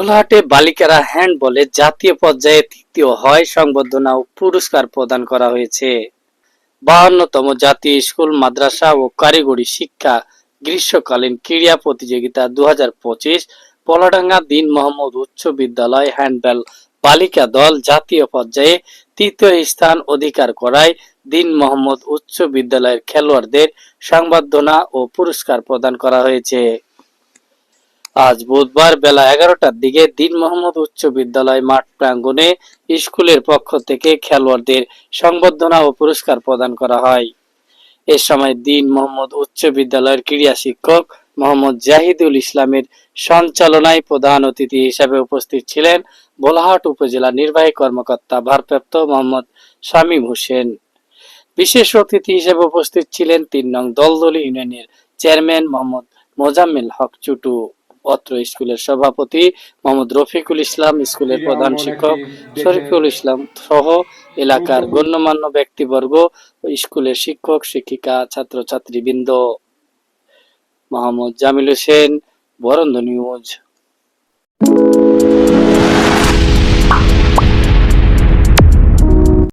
ভোলাহাটে বালিকারা হ্যান্ডবলে জাতীয় পর্যায়ে তৃতীয় হয় সংবর্ধনা ও পুরস্কার প্রদান করা হয়েছে। বাহান্নতম জাতীয় স্কুল, মাদ্রাসা ও কারিগরি শিক্ষা গ্রীষ্মকালীন ক্রীড়া প্রতিযোগিতা দু হাজার পঁচিশ, পলাডাঙ্গা দিন মোহাম্মদ উচ্চ বিদ্যালয় হ্যান্ডবল বালিকা দল জাতীয় পর্যায়ে তৃতীয় স্থান অধিকার করায় দিন মোহাম্মদ উচ্চ বিদ্যালয়ের খেলোয়াড়দের সংবর্ধনা ও পুরস্কার প্রদান করা হয়েছে। আজ বুধবার বেলা এগারোটার দিকে দিন মোহাম্মদ উচ্চ বিদ্যালয় মাঠ প্রাঙ্গণে স্কুলের পক্ষ থেকে খেলোয়াড়দের সংবর্ধনা ও পুরস্কার প্রদান করা হয়। এ সময় দিন মোহাম্মদ উচ্চ বিদ্যালয়ের ক্রীড়া শিক্ষক মোহাম্মদ জাহিদুল ইসলামের সঞ্চালনায় প্রধান অতিথি হিসেবে উপস্থিত ছিলেন ভোলাহাট উপজেলা নির্বাহী কর্মকর্তা ভারপ্রাপ্ত মোহাম্মদ শামীম হোসেন। বিশেষ অতিথি হিসেবে উপস্থিত ছিলেন তিন নং দলদলি ইউনিয়নের চেয়ারম্যান মোহাম্মদ মোজাম্মেল হক চুটু। অত্র স্কুলের সভাপতি মোহাম্মদ রফিকুল ইসলাম স্কুলের প্রধান শিক্ষক শরীফুল ইসলাম সহ এলাকার গণ্যমান্য ব্যক্তিবর্গ স্কুলের শিক্ষক শিক্ষিকা ছাত্রছাত্রীবৃন্দ। মোহাম্মদ জামিল হোসেন বরন্দ নিউজ।